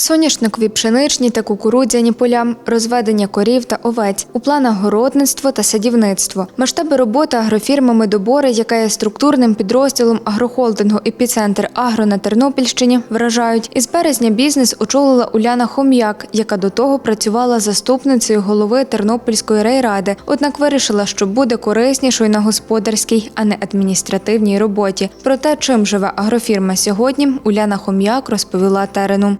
Соняшникові пшеничні та кукурудзяні поля, розведення корів та овець, у планах городництво та садівництво. Масштаби роботи агрофірми Медобори, яка є структурним підрозділом агрохолдингу «Епіцентр Агро» на Тернопільщині, вражають. Із березня бізнес очолила Уляна Хом'як, яка до того працювала заступницею голови Тернопільської райради. Однак вирішила, що буде кориснішою на господарській, а не адміністративній роботі. Про те, чим живе агрофірма сьогодні, Уляна Хом'як розповіла терену.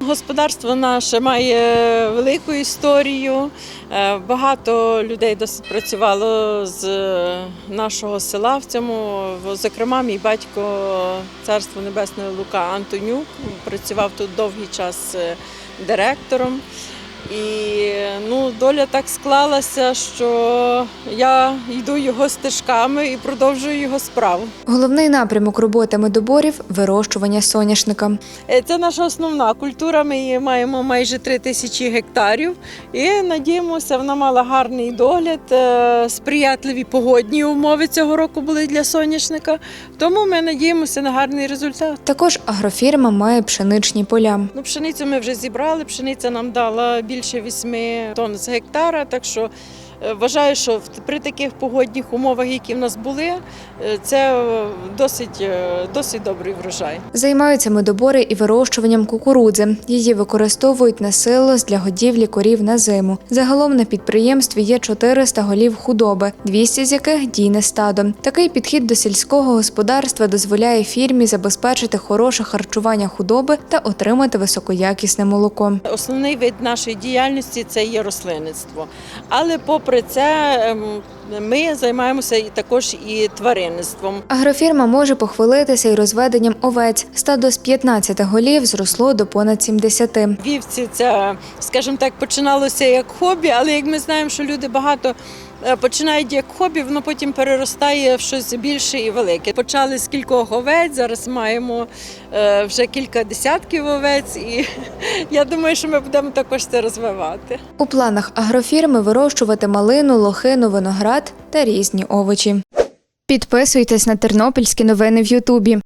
Господарство наше має велику історію. Е, Багато людей досить працювало з е, нашого села в цьому. Зокрема, мій батько царство небесне Лука Антонюк працював тут довгий час е, директором. І ну, доля так склалася, що я йду його стежками і продовжую його справу. Головний напрямок роботи медоборів вирощування соняшника. Е, Це наша основна культура. Ми її маємо майже 3 тисячі гектарів. І надіємося, вона мала гарний догляд, е, сприятливі погодні умови цього року були для соняшника. Тому ми надіємося на гарний результат. Також агрофірма має пшеничні поля. Ну, пшеницю ми вже зібрали. Пшениця нам дала більше 8 тонн з гектара. Так що вважаю, що при таких погодних умовах, які в нас були, е, це е, досить, е, досить добрий врожай. Займаються медобори і вирощуванням кукурудзи. Її використовують на силос для годівлі корів на зиму. Загалом на підприємстві є 400 голів худоби, 200 з яких дійне стадо. Такий підхід до сільського господарства дозволяє фірмі забезпечити хороше харчування худоби та отримати високоякісне молоко. Основний вид нашої діяльності це є рослинництво. Але попри це ем, ми займаємося і також і тваринництвом. Агрофірма може похвалитися і розведенням овець. Стадо з 15 голів зросло до понад 70. Вівці це, скажімо так, починалося як хобі, але як ми знаємо, що люди багато. Е, Починають як хобі, воно потім переростає в щось більше і велике. Почали з кількох овець, зараз маємо е, вже кілька десятків овець, і я думаю, що ми будемо також це розвивати. У планах агрофірми вирощувати малину, лохину, виноград та різні овочі. Підписуйтесь на тернопільські новини в Ютубі.